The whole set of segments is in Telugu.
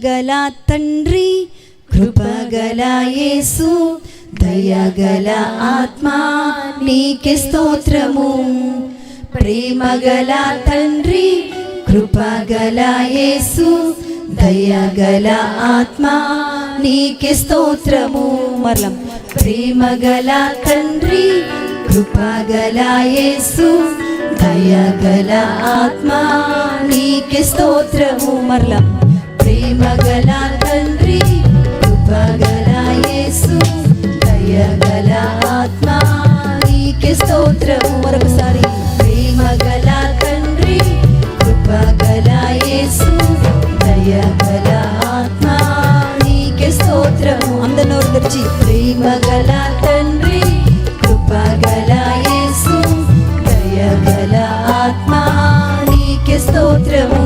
కృపగల తండ్రి కృపగల యేసు దయగల ఆత్మ నీకే స్తోత్రము ప్రేమగల తండ్రి కృపగల యేసు దయగల ఆత్మ నీకే స్తోత్రము మరలం ప్రేమగల తండ్రి కృపగల యేసు దయగల ఆత్మ నీకే స్తోత్రము మరలం నోరు తెరిచి ప్రేమ గల తండ్రి కృప గల యేసు దయ ఆత్మ నీకే స్తోత్రము.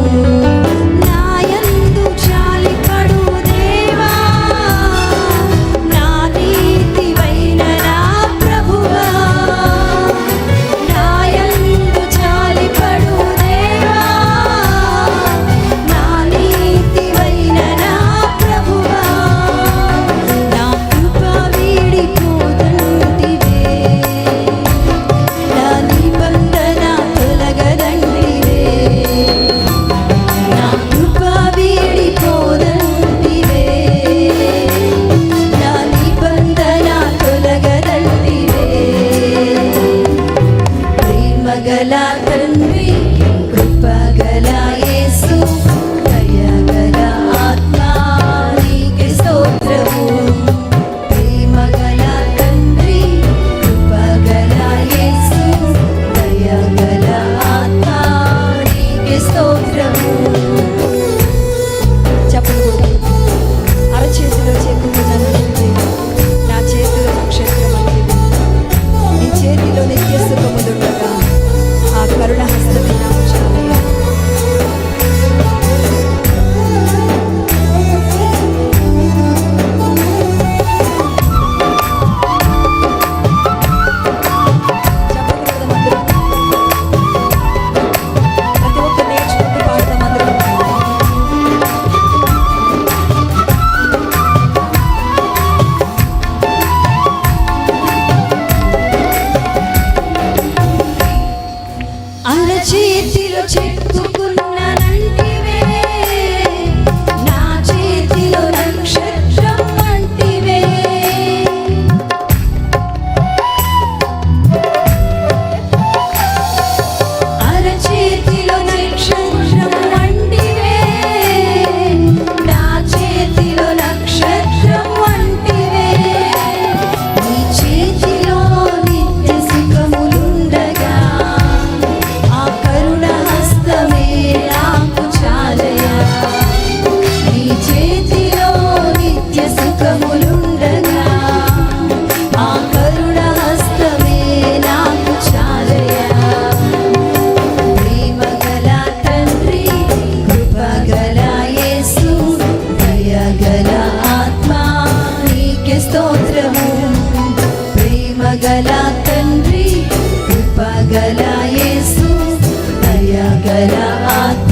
സർവരാത്മ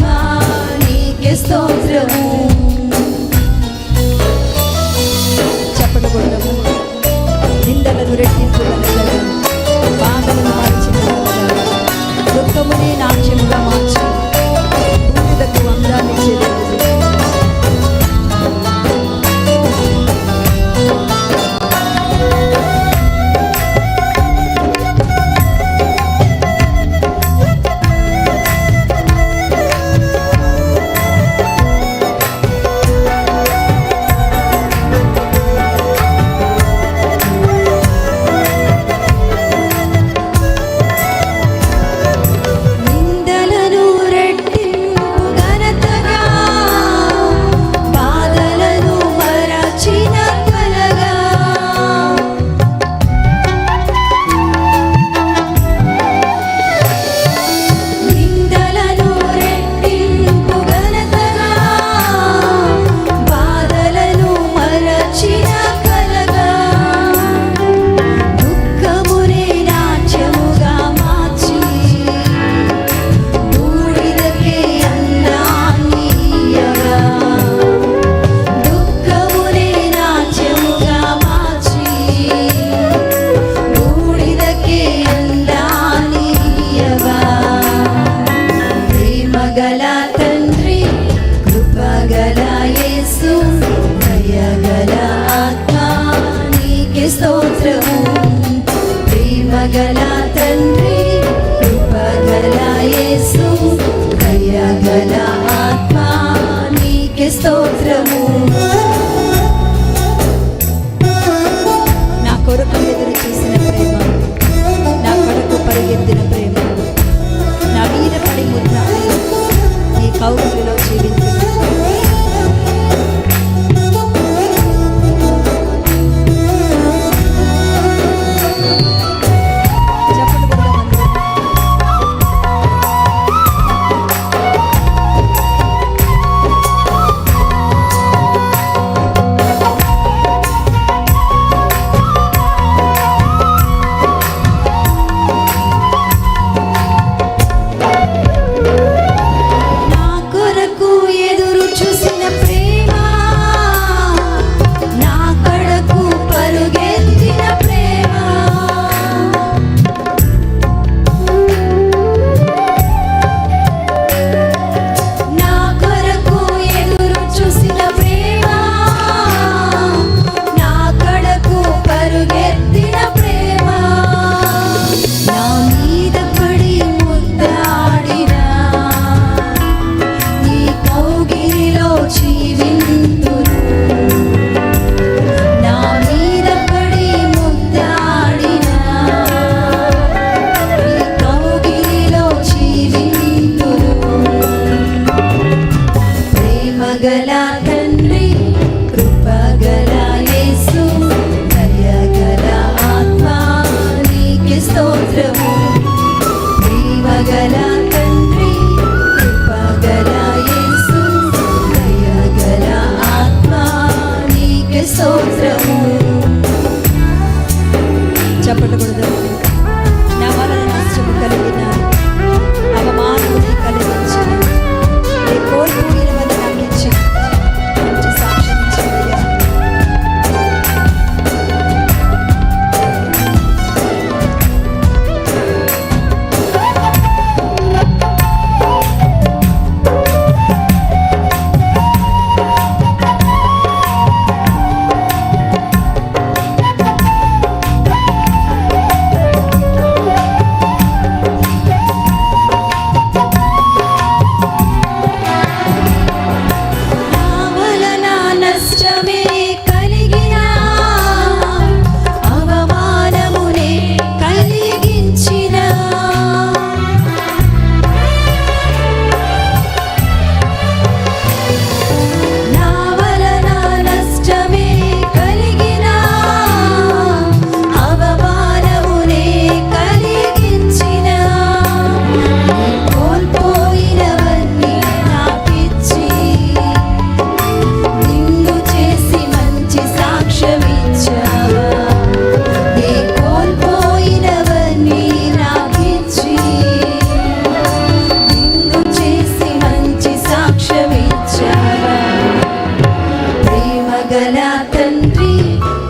దయగల తండ్రి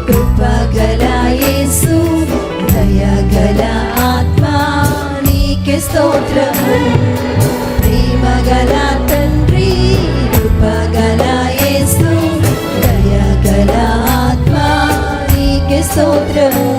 కృపగల యేసు దయగల ఆత్మ నీకే స్తోత్రము. ప్రేమగల తండ్రి కృపగల యేసు దయగల ఆత్మ నీకే స్తోత్రము.